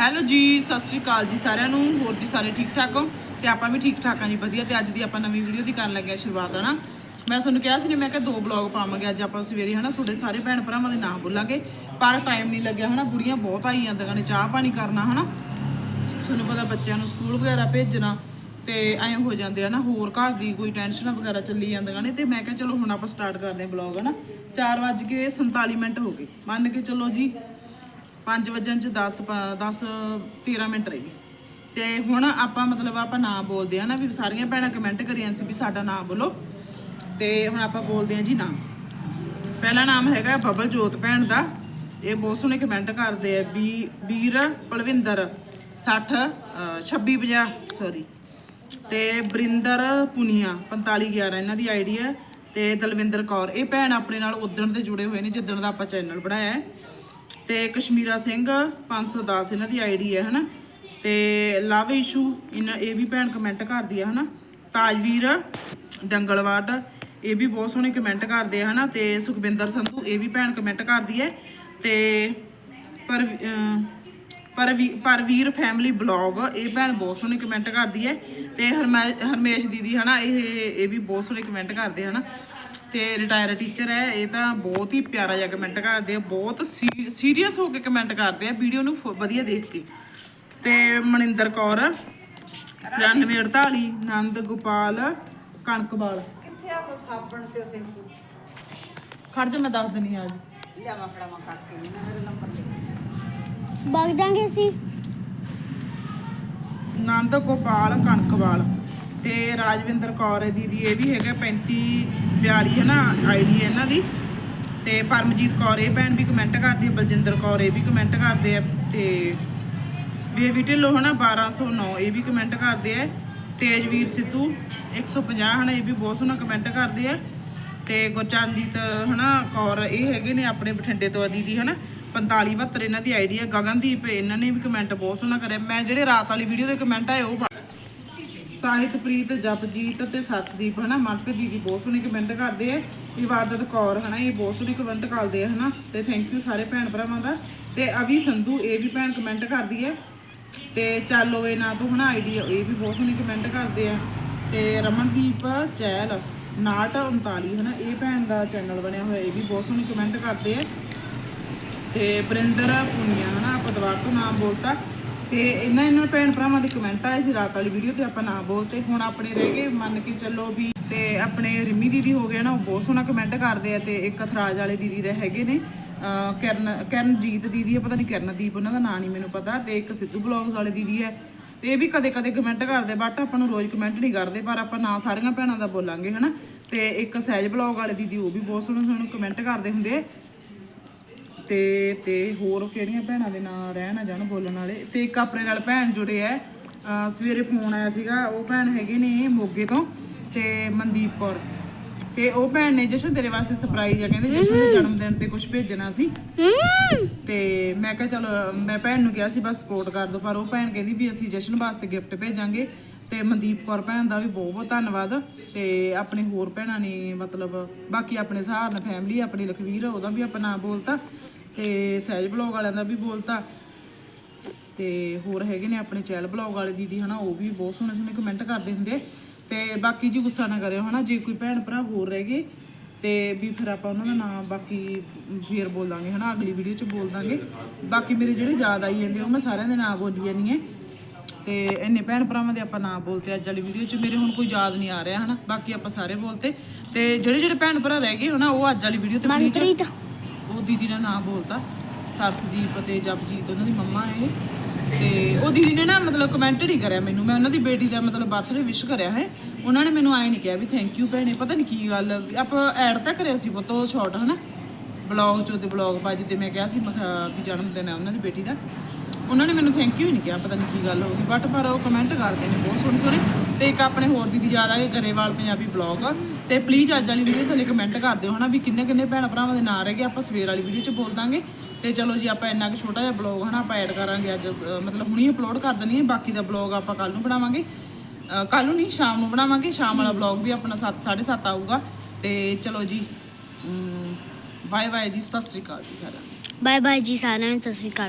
Hello ਜੀ, ਸਤਿ ਸ਼੍ਰੀ ਅਕਾਲ ਜੀ ਸਾਰਿਆਂ ਨੂੰ। ਹੋਰ ਜੀ ਸਾਰੇ ਠੀਕ ਠਾਕ ਹੋ? ਤੇ ਆਪਾਂ ਵੀ ਠੀਕ ਠਾਕ ਹਾਂ ਜੀ, ਵਧੀਆ। ਤੇ ਅੱਜ ਦੀ ਆਪਾਂ ਨਵੀਂ ਵੀਡੀਓ ਦੀ ਕਰਨ ਲੱਗਿਆ ਹਾਂ ਸ਼ੁਰੂਆਤ, ਹਨਾ? ਮੈਂ ਤੁਹਾਨੂੰ ਕਿਹਾ ਸੀ ਨੇ, ਮੈਂ ਕਿਹਾ ਦੋ ਬਲੌਗ ਪਾਵਾਂਗੇ ਅੱਜ ਆਪਾਂ ਸਵੇਰੇ, ਹਨਾ? ਤੁਹਾਡੇ ਸਾਰੇ ਭੈਣ ਭਰਾਵਾਂ ਦੇ ਨਾਮ ਬੋਲਾਂਗੇ ਪਰ ਟਾਈਮ ਨਹੀਂ ਲੱਗਿਆ, ਹਨਾ? ਬੁੜੀਆਂ ਬਹੁਤ ਆਈ ਜਾਂਦੀਆਂ ਨੇ, ਚਾਹ ਪਾਣੀ ਕਰਨਾ, ਹਨਾ? ਤੁਹਾਨੂੰ ਪਤਾ ਬੱਚਿਆਂ ਨੂੰ ਸਕੂਲ ਵਗੈਰਾ ਭੇਜਣਾ ਤੇ ਐਂ ਹੋ ਜਾਂਦੇ ਆ ਨਾ ਹੋਰ ਘਰ ਦੀ ਕੋਈ ਟੈਨਸ਼ਨ ਵਗੈਰਾ ਚੱਲੀ ਜਾਂਦੀਆਂ ਨੇ। ਤੇ ਮੈਂ ਕਿਹਾ, ਚਲੋ ਹੁਣ ਆਪਾਂ ਸਟਾਰਟ ਕਰਦੇ ਹਾਂ ਬਲੌਗ ਹਨਾ? 4:47 ਮਿੰਟ ਹੋ ਗਏ। ਮੰਨ ਕੇ ਚੱਲੋ ਜੀ 5 ਵਜਣ ਚ 10 10 13 ਮਿੰਟ ਰਹੀ। ਤੇ ਹੁਣ ਆਪਾਂ ਮਤਲਬ ਆਪਾਂ ਨਾਂ ਬੋਲਦੇ ਆ ਨਾ, ਵੀ ਸਾਰੀਆਂ ਭੈਣਾਂ ਕਮੈਂਟ ਕਰੀਆਂ ਸੀ ਵੀ ਸਾਡਾ ਨਾਮ ਬੋਲੋ। ਤੇ ਹੁਣ ਆਪਾਂ ਬੋਲਦੇ ਆ ਜੀ ਨਾਮ ਪਹਿਲਾ ਨਾਮ ਹੈਗਾ ਬਬਲ ਜੋਤ ਭੈਣ ਦਾ। ਇਹ ਬਹੁਤ ਸੋਹਣੇ ਕਮੈਂਟ ਕਰਦੇ ਆ। ਵੀ ਵੀਰ ਪਲਵਿੰਦਰ 60 2650 ਸੌਰੀ ਤੇ ਬਰਿੰਦਰ ਪੁਨੀਆ 4511 ਇਹਨਾਂ ਦੀ ਆਈਡੀ ਹੈ। ਤੇ ਦਲਵਿੰਦਰ ਕੌਰ, ਇਹ ਭੈਣ ਆਪਣੇ ਨਾਲ ਉਦਣ ਦੇ ਜੁੜੇ ਹੋਏ ਨੇ, ਜਿੱਦਣ ਦਾ ਆਪਾਂ ਚੈਨਲ ਬਣਾਇਆ ਹੈ। ਤੇ ਕਸ਼ਮੀਰਾ ਸਿੰਘ 510 ਇਹਨਾਂ ਦੀ ਆਈਡੀ ਹੈ, ਹਨਾ? ਤੇ ਲਵ ਇਸ਼ੂ ਇਹਨਾਂ ਇਹ ਵੀ ਭੈਣ ਕਮੈਂਟ ਕਰਦੀ ਹੈ, ਹਨਾ? ਤਾਜਵੀਰ ਡੰਗਲਵਾਡ ਇਹ ਵੀ ਬਹੁਤ ਸੋਹਣੇ ਕਮੈਂਟ ਕਰਦੇ ਆ, ਹਨਾ? ਤੇ ਸੁਖਵਿੰਦਰ ਸੰਧੂ, ਇਹ ਵੀ ਭੈਣ ਕਮੈਂਟ ਕਰਦੀ ਹੈ। ਤੇ ਪਰ ਪਰਵੀ, ਪਰਵੀਰ ਫੈਮਿਲੀ ਬਲੌਗ ਇਹ ਭੈਣ ਬਹੁਤ ਸੋਹਣੇ ਕਮੈਂਟ ਕਰਦੀ ਹੈ। ਤੇ ਹਰਮੈ- ਹਰਮੇਸ਼ ਦੀਦੀ, ਹਨਾ? ਇਹ ਇਹ ਵੀ ਬਹੁਤ ਸੋਹਣੇ ਕਮੈਂਟ ਕਰਦੇ ਹਨਾ? ਤੇ ਰਿਟਾਇਰ ਟੀਚਰ ਹੈ ਇਹ ਤਾਂ ਬਹੁਤ ਹੀ ਪਿਆਰਾ ਜਿਹਾ ਕਮੈਂਟ ਕਰਦੇ ਆ ਬਹੁਤ ਸੀਰੀਅਸ ਹੋ ਕੇ ਕਮੈਂਟ ਕਰਦੇ ਆ ਵੀਡੀਓ ਨੂੰ ਵਧੀਆ ਦੇਖ ਕੇ। ਤੇ ਮਨਿੰਦਰ ਕੌਰ 9448 ਨੰਦ ਗੋਪਾਲ ਕਣਕਵਾਲ ਕਿੱਥੇ ਆ ਕੋ ਸਾਬਣ ਤੇ ਸਿੰਪੂ ਖੜ ਜਾ ਮੈਂ ਦੱਸ ਦਿੰਨੀ ਆ ਜੀ ਲਿਆਵਾ ਫੜਾਵਾ ਕਰਕੇ ਮੇਰੇ ਨੰਬਰ ਤੇ। ਵਗ ਜਾਾਂਗੇ ਅਸੀਂ। ਨੰਦ ਗੋਪਾਲ ਕਣਕਵਾਲ ਤੇ ਰਾਜਵਿੰਦਰ ਕੌਰ ਦੀਦੀ ਇਹ ਵੀ ਹੈਗਾ 35 ਪਿਆਰੀ ਹੈ ਨਾ ਆਈਡੀ ਹੈ ਇਹਨਾਂ ਦੀ। ਤੇ ਪਰਮਜੀਤ ਕੌਰ, ਇਹ ਭੈਣ ਵੀ ਕਮੈਂਟ ਕਰਦੀ ਹੈ, ਬਲਜਿੰਦਰ ਕੌਰ, ਇਹ ਵੀ ਕਮੈਂਟ ਕਰਦੇ ਆ। ਤੇ ਬੇਬੀ ਢਿੱਲੋਂ ਹਨਾ 1209 ਇਹ ਵੀ ਕਮੈਂਟ ਕਰਦੇ ਆ। ਤੇਜਵੀਰ ਸਿੱਧੂ 150 ਹਨਾ, ਇਹ ਵੀ ਬਹੁਤ ਸੋਹਣਾ ਕਮੈਂਟ ਕਰਦੇ ਆ। ਤੇ ਗੁਰਚਰਨਜੀਤ ਹਨਾ ਕੌਰ, ਇਹ ਹੈਗੇ ਨੇ ਆਪਣੇ ਬਠਿੰਡੇ ਤੋਂ ਆ ਦੀਦੀ ਹਨਾ। 45 72 ਇਹਨਾਂ ਦੀ ਆਈਡੀ ਹੈ ਗਗਨਦੀਪ, ਇਹਨਾਂ ਨੇ ਵੀ ਕਮੈਂਟ ਬਹੁਤ ਸੋਹਣਾ ਕਰਿਆ। ਮੈਂ ਜਿਹੜੇ ਰਾਤ ਵਾਲੀ ਵੀਡੀਓ ਦੇ ਕਮੈਂਟ ਆਏ, ਉਹ ਸਾਹਿਤਪ੍ਰੀਤ ਜਪਜੀਤ ਤੇ ਸਤਦੀਪ, ਹਨਾ? ਮਨਪ੍ਰੀਤ ਦੀਦੀ ਬਹੁਤ ਸੋਹਣੇ ਕਮੈਂਟ ਕਰਦੇ ਆ। ਇਬਾਦਤ ਕੌਰ, ਹਨਾ? ਇਹ ਬਹੁਤ ਸੋਹਣੇ ਕਮੈਂਟ ਕਰਦੇ ਆ, ਹਨਾ? ਤੇ ਥੈਂਕ ਯੂ ਸਾਰੇ ਭੈਣ ਭਰਾਵਾਂ ਦਾ। ਤੇ ਅਵੀ ਸੰਧੂ, ਇਹ ਵੀ ਭੈਣ ਕਮੈਂਟ ਕਰਦੀ ਹੈ ਤੇ ਚੱਲੋ ਇਹ ਨਾ ਤੋਂ, ਹਨਾ? ਆਈਡੀ ਇਹ ਵੀ ਬਹੁਤ ਸੋਹਣੀ ਕਮੈਂਟ ਕਰਦੇ ਆ। ਤੇ ਰਮਨਦੀਪ ਚੈਲ, ਨਾਟ 5939 ਹਨਾ? ਇਹ ਭੈਣ ਦਾ ਚੈਨਲ ਬਣਿਆ ਹੋਇਆ, ਇਹ ਵੀ ਬਹੁਤ ਸੋਹਣੀ ਕਮੈਂਟ ਕਰਦੇ ਆ। ਤੇ ਬਰਿੰਦਰ ਪੁਨੀਆ, ਹਨਾ? ਆਪਾਂ ਦੁਬਾਰਾ ਤੋਂ ਨਾਮ ਬੋਲਤਾ। ਤੇ ਇਹਨਾਂ ਇਹਨਾਂ ਭੈਣ ਭਰਾਵਾਂ ਦੇ ਕਮੈਂਟ ਆਏ ਸੀ, ਰਾਤ ਵਾਲੀ ਵੀਡੀਓ ਤੇ ਆਪਾਂ ਨਾਮ ਬੋਲਤੇ ਹੁਣ ਆਪਣੇ ਰਹਿ ਗਏ, ਮੰਨ ਕੇ ਚੱਲੋ ਵੀ ਤੇ ਆਪਣੇ ਰਿਮੀ ਦੀਦੀ ਹੋ ਗਏ ਨਾ, ਉਹ ਬਹੁਤ ਸੋਹਣਾ ਕਮੈਂਟ ਕਰਦੇ ਆ ਤੇ ਇੱਕ ਅਥਰਾਜ ਵਾਲੇ ਦੀਦੀ ਰਹਿ ਹੈਗੇ ਨੇ ਕਰਨ, ਕਰਨਜੀਤ ਦੀਦੀ ਹੈ ਪਤਾ ਨਹੀਂ ਕਰਨਦੀਪ ਉਹਨਾਂ ਦਾ ਨਾਂ ਨਹੀਂ ਮੈਨੂੰ ਪਤਾ ਤੇ ਇੱਕ ਸਿੱਧੂ ਬਲੌਗਸ ਵਾਲੇ ਦੀਦੀ ਹੈ ਤੇ ਇਹ ਵੀ ਕਦੇ ਕਦੇ ਕਮੈਂਟ ਕਰਦੇ ਬਟ ਆਪਾਂ ਨੂੰ ਰੋਜ਼ ਕਮੈਂਟ ਨਹੀਂ ਕਰਦੇ, ਪਰ ਆਪਾਂ ਨਾਂ ਸਾਰੀਆਂ ਭੈਣਾਂ ਦਾ ਬੋਲਾਂਗੇ, ਹਨਾ? ਤੇ ਇੱਕ ਸਹਿਜ ਬਲੌਗ ਵਾਲੇ ਦੀਦੀ ਉਹ ਵੀ ਬਹੁਤ ਸੋਹਣੇ ਸੋਹਣੇ ਕਮੈਂਟ ਕਰਦੇ ਹੁੰਦੇ ਆ। ਤੇ ਤੇ ਹੋਰ ਕਿਹੜੀਆਂ ਭੈਣਾਂ ਦੇ ਨਾਂ ਰਹਿਣ ਆ ਜਾਣ ਬੋਲਣ ਵਾਲੇ? ਤੇ ਇੱਕ ਆਪਣੇ ਨਾਲ ਭੈਣ ਜੁੜੇ ਐ। ਸਵੇਰੇ ਫੋਨ ਆਇਆ ਸੀਗਾ, ਉਹ ਭੈਣ ਹੈਗੇ ਨੇ ਮੋਗੇ ਤੋਂ ਤੇ ਮਨਦੀਪ ਕੌਰ। ਤੇ ਉਹ ਭੈਣ ਨੇ ਜਸ਼ਨ ਤੇਰੇ ਵਾਸਤੇ ਸਰਪ੍ਰਾਈਜ਼ ਆ, ਕਹਿੰਦੇ ਜਸ਼ਨ ਦੇ ਜਨਮ ਦਿਨ ਤੇ ਕੁਝ ਭੇਜਣਾ ਸੀ। ਤੇ ਮੈਂ ਕਿਹਾ ਚਲੋ, ਮੈਂ ਭੈਣ ਨੂੰ ਕਿਹਾ ਸੀ, ਬਸ ਸਪੋਰਟ ਕਰ ਦਿਓ ਪਰ ਉਹ ਭੈਣ ਕਹਿੰਦੀ ਵੀ ਅਸੀਂ ਜਸ਼ਨ ਵਾਸਤੇ ਗਿਫਟ ਭੇਜਾਂਗੇ। ਤੇ ਮਨਦੀਪ ਕੌਰ ਭੈਣ ਦਾ ਵੀ ਬਹੁਤ ਬਹੁਤ ਧੰਨਵਾਦ। ਤੇ ਆਪਣੇ ਹੋਰ ਭੈਣਾਂ ਨੇ ਮਤਲਬ, ਬਾਕੀ ਆਪਣੇ ਸਹਾਰਨ ਫੈਮਿਲੀ ਆਪਣੀ ਲਖਵੀਰ ਉਹਦਾ ਵੀ ਆਪਣਾ ਨਾਮ ਬੋਲਤਾ। ਤੇ ਸਹਿਜ ਬਲੌਗ ਵਾਲਿਆਂ ਦਾ ਵੀ ਬੋਲਤਾ। ਤੇ ਹੋਰ ਹੈਗੇ ਨੇ ਆਪਣੇ ਚੈਲ ਬਲੌਗ ਵਾਲੇ ਦੀਦੀ ਹਨਾ ਉਹ ਵੀ ਬਹੁਤ ਸੋਹਣੇ ਸੋਹਣੇ ਕਮੈਂਟ ਕਰਦੇ ਹੁੰਦੇ। ਤੇ ਬਾਕੀ ਜੀ ਗੁੱਸਾ ਨਾ ਕਰਿਓ ਹਨਾ ਜੇ ਕੋਈ ਭੈਣ ਭਰਾ ਹੋਰ ਰਹਿ ਗਏ ਤੇ ਵੀ ਫਿਰ ਆਪਾਂ ਉਹਨਾਂ ਦਾ ਨਾਮ ਬਾਕੀ ਫੇਰ ਬੋਲ ਦਾਂਗੇ ਹਨਾ ਅਗਲੀ ਵੀਡੀਓ 'ਚ ਬੋਲ ਦਾਂਗੇ ਬਾਕੀ ਮੇਰੇ ਜਿਹੜੇ ਯਾਦ ਆਈ ਜਾਂਦੇ ਉਹ ਮੈਂ ਸਾਰਿਆਂ ਦੇ ਨਾਮ ਬੋਲੀ ਜਾਨੀ ਹੈ। ਤੇ ਇੰਨੇ ਭੈਣ ਭਰਾਵਾਂ ਦੇ ਆਪਾਂ ਨਾਮ ਬੋਲਤੇ ਅੱਜ ਵਾਲੀ ਵੀਡੀਓ 'ਚ ਮੇਰੇ ਹੁਣ ਕੋਈ ਯਾਦ ਨਹੀਂ ਆ ਰਿਹਾ ਹਨਾ। ਬਾਕੀ ਆਪਾਂ ਸਾਰੇ ਬੋਲਤੇ। ਤੇ ਜਿਹੜੇ ਜਿਹੜੇ ਭੈਣ ਭਰਾ ਰਹਿ ਗਏ ਹਨਾ ਉਹ ਅੱਜ ਵਾਲੀ ਵੀਡੀਓ ਤੇ ਪਲੀਜ਼ ਦੀਦੀ ਦਾ ਨਾਮ ਬੋਲਤਾ। ਸਰਸਦੀਪ ਅਤੇ ਜਪਜੀਤ, ਉਹਨਾਂ ਦੀ ਮੰਮਾ ਹੈ ਤੇ ਉਹ ਦੀਦੀ ਨੇ ਨਾ ਮਤਲਬ ਕਮੈਂਟ ਨਹੀਂ ਕਰਿਆ ਮੈਨੂੰ। ਮੈਂ ਉਹਨਾਂ ਦੀ ਬੇਟੀ ਦਾ ਮਤਲਬ ਬਰਥਡੇ ਵਿਸ਼ ਕਰਿਆ ਹੈ। ਉਹਨਾਂ ਨੇ ਮੈਨੂੰ ਆਏ ਨਹੀਂ ਕਿਹਾ ਵੀ ਥੈਂਕ ਯੂ ਭੈਣੇ, ਪਤਾ ਨਹੀਂ ਕੀ ਗੱਲ। ਵੀ ਆਪਾਂ ਐਡ ਤਾਂ ਕਰਿਆ ਸੀ ਪੁੱਤ, ਉਹ ਸ਼ਾਰਟ ਹਨਾ? ਬਲੌਗ ਚ ਉਹਦੇ ਬਲੌਗ ਪਾ ਜਿੱਤੇ ਮੈਂ ਕਿਹਾ ਸੀ ਮੈਂ ਵੀ ਜਨਮ ਦਿਨ ਹੈ ਉਹਨਾਂ ਦੀ ਬੇਟੀ ਦਾ। ਉਹਨਾਂ ਨੇ ਮੈਨੂੰ ਥੈਂਕ ਯੂ ਹੀ ਨਹੀਂ ਕਿਹਾ, ਪਤਾ ਨਹੀਂ ਕੀ ਗੱਲ ਹੋ ਗਈ। ਬਟ ਪਰ ਉਹ ਕਮੈਂਟ ਕਰਦੇ ਨੇ ਬਹੁਤ ਸੋਹਣੇ ਸੋਹਣੇ ਤੇ ਇੱਕ ਆਪਣੇ ਹੋਰ ਦੀਦੀ ਯਾਦ ਆ ਗਏ, ਗਰੇਵਾਲ ਪੰਜਾਬੀ ਬਲੌਗ ਤੇ ਪਲੀਜ਼ ਅੱਜ ਵਾਲੀ ਵੀਡੀਓ ਥੱਲੇ ਕਮੈਂਟ ਕਰ ਦਿਓ ਹਨਾ ਵੀ ਕਿੰਨੇ ਕਿੰਨੇ ਭੈਣ ਭਰਾਵਾਂ ਦੇ ਨਾਂ ਰਹਿ ਗਏ, ਆਪਾਂ ਸਵੇਰ ਵਾਲੀ ਵੀਡੀਓ 'ਚ ਬੋਲ ਦਾਂਗੇ। ਤੇ ਚਲੋ ਜੀ, ਆਪਾਂ ਇੰਨਾ ਕੁ ਛੋਟਾ ਜਿਹਾ ਬਲੌਗ ਹਨਾ, ਆਪਾਂ ਐਡ ਕਰਾਂਗੇ ਅੱਜ ਮਤਲਬ ਹੁਣੀ ਅਪਲੋਡ ਕਰ ਦਣੀ ਹੈ, ਬਾਕੀ ਦਾ ਬਲੌਗ ਆਪਾਂ ਕੱਲ ਨੂੰ ਬਣਾਵਾਂਗੇ। ਕੱਲ ਨੂੰ ਨਹੀਂ, ਸ਼ਾਮ ਨੂੰ ਬਣਾਵਾਂਗੇ। ਸ਼ਾਮ ਵਾਲਾ ਬਲੌਗ ਵੀ ਆਪਣਾ 7 7:30 ਆਊਗਾ। ਤੇ ਚਲੋ ਜੀ ਬਾਏ ਬਾਏ ਜੀ, ਸਤਿ ਸ੍ਰੀ ਅਕਾਲ ਜੀ ਸਾਰਿਆਂ ਨੂੰ। ਬਾਏ ਬਾਏ ਜੀ ਸਾਰਿਆਂ ਨੂੰ, ਸਤਿ ਸ੍ਰੀ ਅਕਾਲ।